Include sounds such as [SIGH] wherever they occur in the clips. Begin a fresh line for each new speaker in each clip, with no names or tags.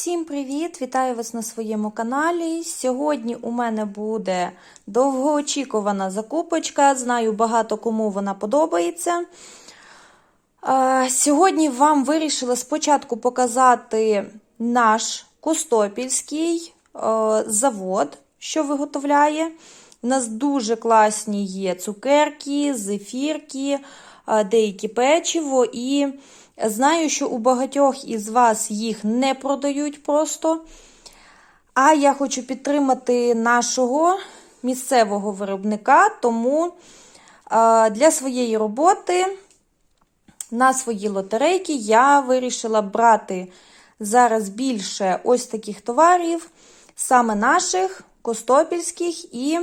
Всім привіт! Вітаю вас на своєму каналі. Сьогодні у мене буде довгоочікувана закупочка. Знаю, багато кому вона подобається. Е, Сьогодні вам вирішила спочатку показати наш Костопільський е, завод, що виготовляє. У нас дуже класні є цукерки, зефірки, е, деякі печиво і. Знаю, що у багатьох із вас їх не продають просто. А я хочу підтримати нашого місцевого виробника, тому для своєї роботи на свої лотерейки я вирішила брати зараз більше ось таких товарів, саме наших, костопільських. І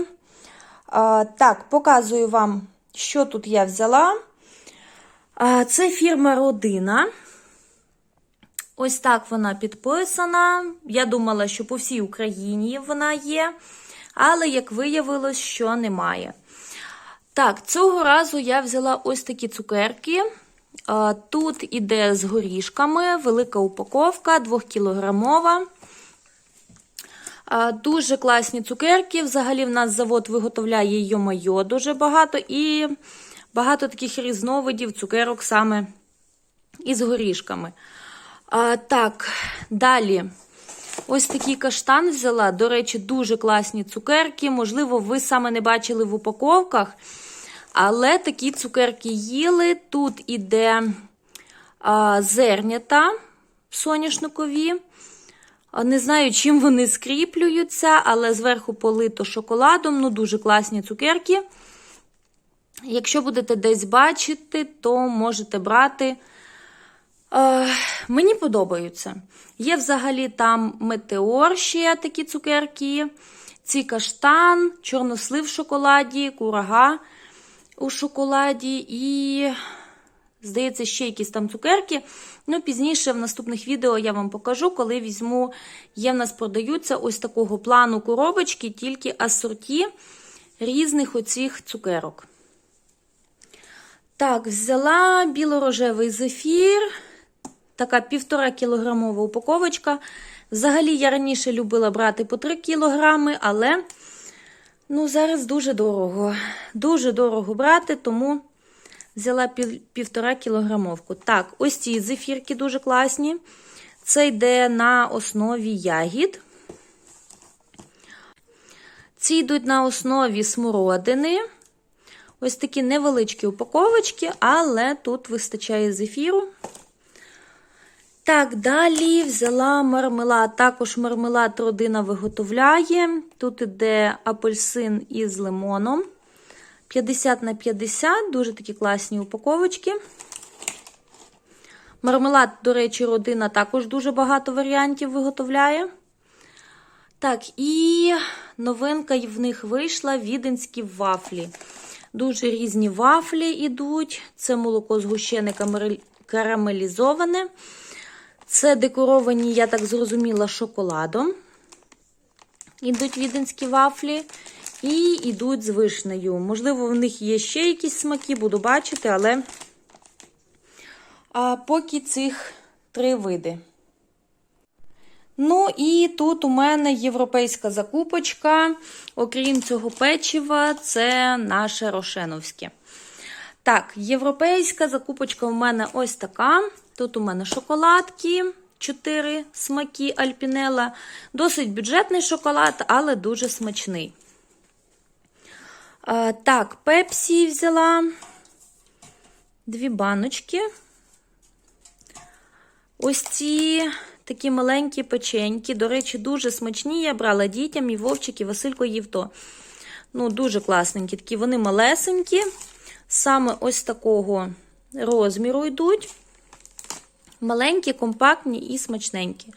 так, показую вам, що тут я взяла. Це фірма Родина. Ось так вона підписана. Я думала, що по всій Україні вона є, але, як виявилось, що немає. Так, цього разу я взяла ось такі цукерки. Тут іде з горішками, велика упаковка, 2-кілограмова. Дуже класні цукерки. Взагалі, в нас завод виготовляє йо-майо дуже багато. І багато таких різновидів цукерок саме із горішками. А, Так, далі. Ось такий каштан взяла. До речі, дуже класні цукерки. Можливо, ви саме не бачили в упаковках. Але такі цукерки їли. Тут іде а, зернята соняшникові. Не знаю, чим вони скріплюються, але зверху полито шоколадом. Ну, дуже класні цукерки. Якщо будете десь бачити, то можете брати. Е, Мені подобаються. Є взагалі там метеор ще такі цукерки, ці каштан, чорнослив в шоколаді, курага у шоколаді і, здається, ще якісь там цукерки. Ну, Пізніше в наступних відео я вам покажу, коли візьму, є в нас продаються ось такого плану коробочки, тільки асорті різних оцих цукерок. Так, взяла білорожевий зефір. Така півтора кілограмова упаковочка. Взагалі, я раніше любила брати по 3 кілограми, але ну, зараз дуже дорого. Дуже дорого брати, тому взяла півтора кілограмовку. Так, ось ці зефірки дуже класні. Це йде на основі ягід. Ці йдуть на основі смородини. Ось такі невеличкі упаковочки, але тут вистачає зефіру. Так, далі взяла мармелад. Також мармелад родина виготовляє. Тут іде апельсин із лимоном. 50 на 50, дуже такі класні упаковочки. Мармелад, до речі, родина також дуже багато варіантів виготовляє. Так, і новинка в них вийшла віденські вафлі. Дуже різні вафлі йдуть. Це молоко згущене карамелізоване. Це декоровані, я так зрозуміла, шоколадом. Ідуть віденські вафлі. І йдуть з вишнею. Можливо, в них є ще якісь смаки, буду бачити, але а поки цих три види. Ну, і тут у мене європейська закупочка. Окрім цього печива, це наше рошеновське. Так, європейська закупочка у мене ось така. Тут у мене шоколадки, 4 смаки Альпінела. Досить бюджетний шоколад, але дуже смачний. Так, пепсі взяла дві баночки. Ось ці такі маленькі печеньки. До речі, дуже смачні. Я брала дітям і Вовчик, і Василько їв то. Ну, дуже класненькі. Такі вони малесенькі. Саме ось такого розміру йдуть. Маленькі, компактні і смачненькі.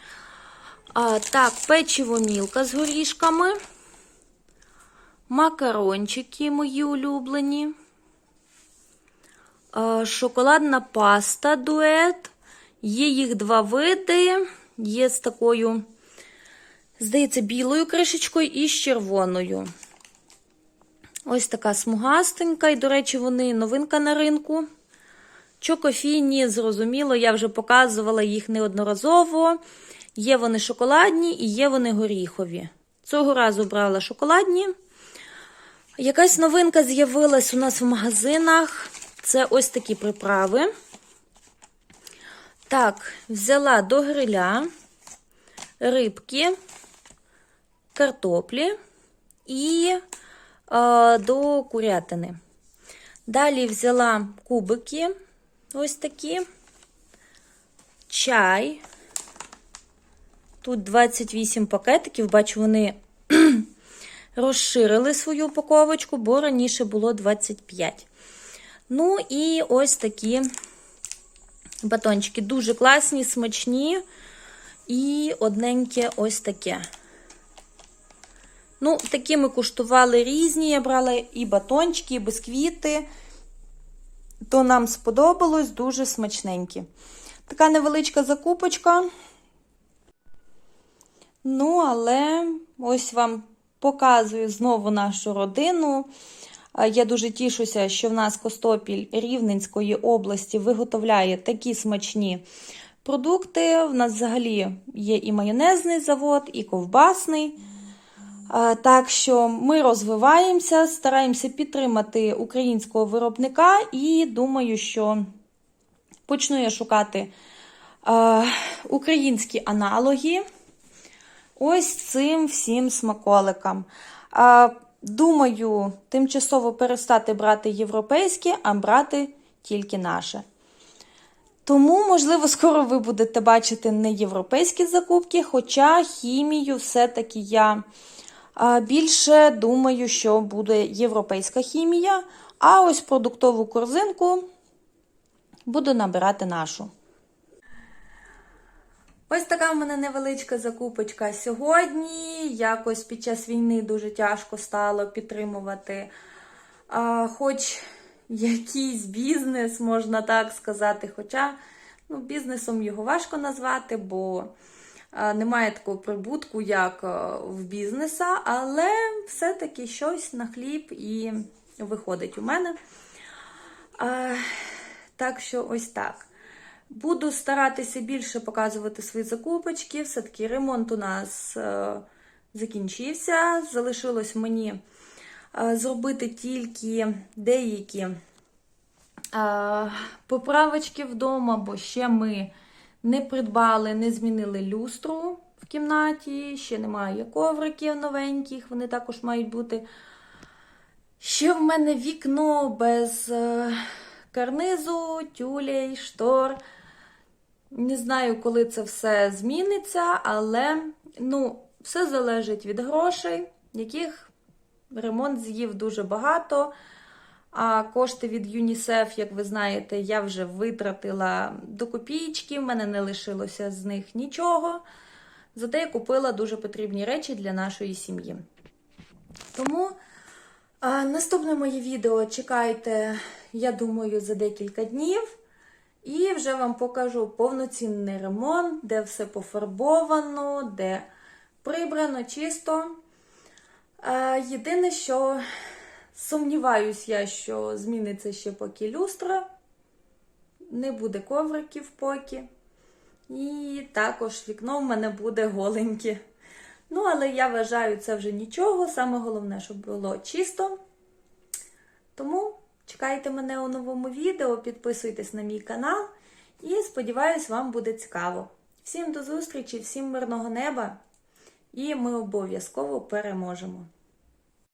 А, Так, печиво мілка з горішками. Макарончики мої улюблені. Шоколадна паста дует. Є їх два види. Є з такою, здається, білою кришечкою і з червоною. Ось така смугастенька. І, до речі, вони новинка на ринку. Чокофіні, зрозуміло, я вже показувала їх неодноразово. Є вони шоколадні і є вони горіхові. Цього разу брала шоколадні. Якась новинка з'явилась у нас в магазинах. Це ось такі приправи. Так, взяла до гриля рибки, картоплі і е, до курятини. Далі взяла кубики, ось такі, чай. Тут 28 пакетиків, бачу, вони [CLEARS THROAT] розширили свою упаковочку, бо раніше було 25. Ну і ось такі батончики. Дуже класні, смачні. І одненьке ось таке. Ну, такі ми куштували різні. Я брала і батончики, і бисквіти. То нам сподобалось дуже смачненькі. Така невеличка закупочка. Ну, але ось вам показую знову нашу родину. Я дуже тішуся, що в нас Костопіль Рівненської області виготовляє такі смачні продукти. В нас взагалі є і майонезний завод, і ковбасний. Так що ми розвиваємося, стараємося підтримати українського виробника, і думаю, що почну я шукати українські аналоги ось цим всім смаколикам. Думаю, тимчасово перестати брати європейське, а брати тільки наше. Тому, можливо, скоро ви будете бачити не європейські закупки, хоча хімію все-таки я більше думаю, що буде європейська хімія, а ось продуктову корзинку буду набирати нашу. Ось така в мене невеличка закупочка сьогодні. Якось під час війни дуже тяжко стало підтримувати а, хоч якийсь бізнес, можна так сказати. Хоча ну, бізнесом його важко назвати, бо а, немає такого прибутку, як а, в бізнеса, але все-таки щось на хліб і виходить у мене. А, так що ось так. Буду старатися більше показувати свої закупочки. Все-таки ремонт у нас е, закінчився. Залишилось мені е, зробити тільки деякі е, поправочки вдома, бо ще ми не придбали, не змінили люстру в кімнаті, ще немає ковриків новеньких, вони також мають бути. Ще в мене вікно без карнизу, тюлей, штор. Не знаю, коли це все зміниться, але ну, все залежить від грошей, яких ремонт з'їв дуже багато. А кошти від ЮНІСЕФ, як ви знаєте, я вже витратила до копійки, в мене не лишилося з них нічого. Зате я купила дуже потрібні речі для нашої сім'ї. Тому а, наступне моє відео чекайте, я думаю, за декілька днів. І вже вам покажу повноцінний ремонт, де все пофарбовано, де прибрано чисто. Єдине, що сумніваюсь я, що зміниться ще поки люстра, не буде ковриків поки. І також вікно в мене буде голеньке. Ну, але я вважаю, це вже нічого. Саме головне, щоб було чисто. Тому. Чекайте мене у новому відео, підписуйтесь на мій канал і сподіваюсь, вам буде цікаво. Всім до зустрічі, всім мирного неба! І ми обов'язково переможемо!